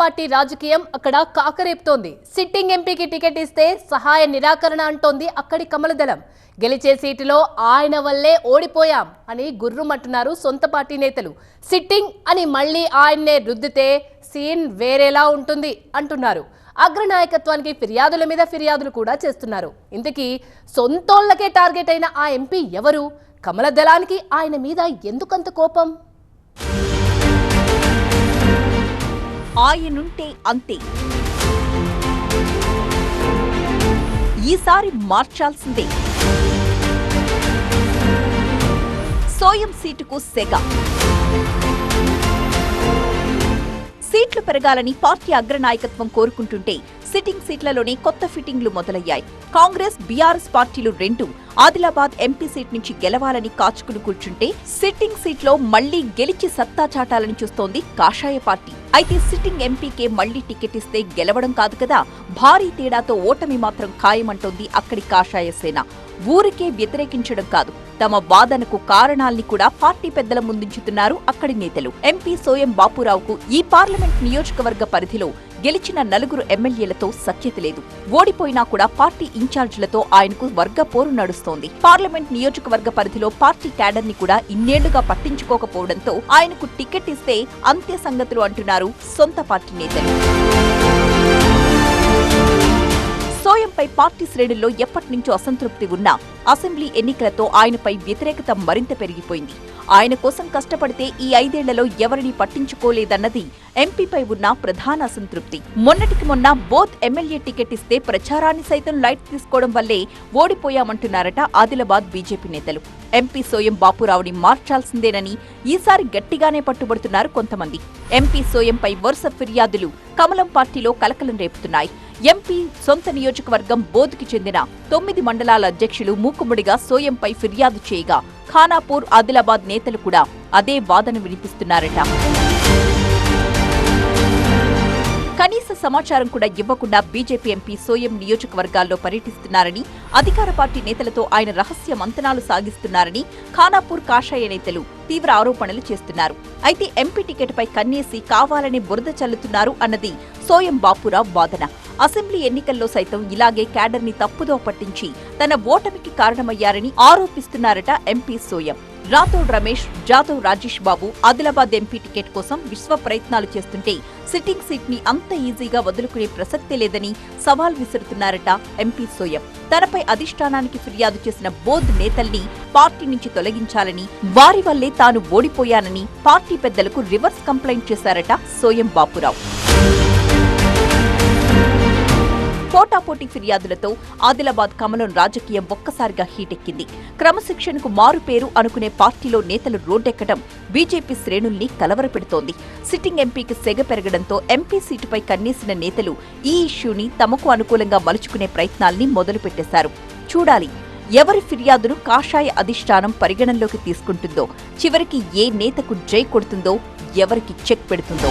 Party రాజకీయం అక్కడ కాకరేపుతోంది. Sitting ఎంపీకి టికెట్ ఇస్తే సహాయ నిరాకరణ అంటోంది అక్కడి కమలదళం. గెలిచే సీటులో ఆయన వల్లే ఓడిపోయాం అని గుర్రుమంటున్నారు సొంత పార్టీ నేతలు. సిట్టింగ్ అని మళ్ళీ ఆయన్నే రుద్దితే సీన్ వేరేలా ఉంటుంది అంటున్నారు. అగ్రనాయకత్వానికి ఫిర్యాదుల మీద ఫిర్యాదులు కూడా చేస్తున్నారు. ఇంతకీ సొంతోళ్ళకే టార్గెట్ అయిన ఆ ఎంపీ ఎవరు? కమలదళానికి ఆయన మీద ఎందుకంత కోపం? ఆయనుంటే అంతే. ఈసారి మార్చాల్సిందే. సోయం సీటుకు సెగ. సీట్లు పెరగాలని పార్టీ అగ్రనాయకత్వం కోరుకుంటుంటే సిట్టింగ్ సీట్లలోనే కొత్త ఫిట్టింగ్లు మొదలయ్యాయి. కాంగ్రెస్ బీఆర్ఎస్ పార్టీలు రెండు ఆదిలాబాద్ ఎంపీ సీట్ నుంచి గెలవాలని కాచుకుని కూర్చుంటే సిట్టింగ్ సీట్లో మళ్ళీ గెలిచి సత్తా చాటాలని చూస్తోంది కాషాయ పార్టీ. అయితే సిట్టింగ్ ఎంపీకే మళ్ళీ టికెట్ ఇస్తే గెలవడం కాదు కదా భారీ తేడాతో ఓటమి మాత్రం ఖాయమంటోంది అక్కడి కాషాయ సేన. ఊరికే వ్యతిరేకించడం కాదు. తమ వాదనకు కారణాల్ని కూడా పార్టీ పెద్దల ముందుంచుతున్నారు అక్కడి నేతలు. ఎంపీ సోయం బాపురావుకు ఈ పార్లమెంట్ నియోజకవర్గ పరిధిలో గెలిచిన నలుగురు ఎమ్మెల్యేలతో సఖ్యత లేదు. ఓడిపోయినా కూడా పార్టీ ఇన్ఛార్జీలతో ఆయనకు వర్గ పోరు నడుస్తోంది. పార్లమెంట్ నియోజకవర్గ పరిధిలో పార్టీ క్యాడర్ని కూడా ఇన్నేళ్ళుగా పట్టించుకోకపోవడంతో ఆయనకు టికెట్ ఇస్తే అంత్య సంగతులు అంటున్నారు సొంత పార్టీ నేతలు. పార్టీ శ్రేణుల్లో ఎప్పటి నుంచో అసంతృప్తి ఉన్నా అసెంబ్లీ ఎన్నికలతో ఆయనపై వ్యతిరేకత మరింత పెరిగిపోయింది. ఆయన కోసం కష్టపడితే ఈ ఐదేళ్ళలో ఎవరిని పట్టించుకోలేదన్నది ఎంపీపై ఉన్న ప్రధాన అసంతృప్తి. మొన్నటికి మొన్న బోత్ ఎమ్మెల్యే టికెట్ ఇస్తే ప్రచారాన్ని సైతం లైట్ తీసుకోవడం వల్లే ఓడిపోయామంటున్నారట ఆదిలాబాద్ బీజేపీ నేతలు. ఎంపీ సోయం బాపురావుని మార్చాల్సిందేనని ఈసారి గట్టిగానే పట్టుబడుతున్నారు కొంతమంది. ఎంపీ సోయంపై వరుస ఫిర్యాదులు కమలం పార్టీలో కలకలం రేపుతున్నాయి. ఎంపీ సొంత నియోజకవర్గం బోధుకి చెందిన తొమ్మిది మండలాల అధ్యక్షులు మూకుమ్మడిగా సోయంపై ఫిర్యాదు చేయగా ఖానాపూర్ ఆదిలాబాద్ నేతలు కూడా అదే వాదన వినిపిస్తున్నారట. కనీస సమాచారం కూడా ఇవ్వకుండా బీజేపీ ఎంపీ సోయం నియోజకవర్గాల్లో పర్యటిస్తున్నారని అధికార పార్టీ నేతలతో ఆయన రహస్య మంతనాలు సాగిస్తున్నారని ఖానాపూర్ కాషాయ నేతలు తీవ్ర ఆరోపణలు చేస్తున్నారు. అయితే ఎంపీ టికెట్పై కన్నేసి కావాలని బురద చల్లుతున్నారు అన్నది సోయం బాపురావు వాదన. అసెంబ్లీ ఎన్నికల్లో సైతం ఇలాగే క్యాడర్ని తప్పుదో పట్టించి తన ఓటమికి కారణమయ్యారని ఆరోపిస్తున్నారట MP Soyam. Rathod Ramesh Jadhav Rajesh Babu Adilabad MP ticket కోసం విశ్వ ప్రయత్నాలు చేస్తుంటే సిట్టింగ్ సీట్ని అంత ఈజీగా వదులుకునే ప్రసక్తే లేదని సవాల్ విసురుతున్నారట ఎంపీ సోయం. తనపై అధిష్టానానికి ఫిర్యాదు చేసిన బోధ్ నేతల్ని పార్టీ నుంచి తొలగించాలని వారి వల్లే తాను ఓడిపోయానని పార్టీ పెద్దలకు రివర్స్ కంప్లైంట్ చేశారట సోయం బాపురావు. పోటాపోటీ ఫిర్యాదులతో ఆదిలాబాద్ కమలం రాజకీయం ఒక్కసారిగా హీటెక్కింది. క్రమశిక్షణకు మారుపేరు అనుకునే పార్టీలో నేతలు రోడ్డెక్కడం బీజేపీ శ్రేణుల్ని కలవరపెడుతోంది. సిట్టింగ్ ఎంపీకి సెగ పెరగడంతో ఎంపీ సీటుపై కన్నేసిన నేతలు ఈ ఇష్యూని తమకు అనుకూలంగా మలుచుకునే ప్రయత్నాల్ని మొదలుపెట్టేశారు. చూడాలి ఎవరి ఫిర్యాదును కాషాయ అధిష్టానం పరిగణనలోకి తీసుకుంటుందో చివరికి ఏ నేతకు జై కొడుతుందో ఎవరికి చెక్ పెడుతుందో.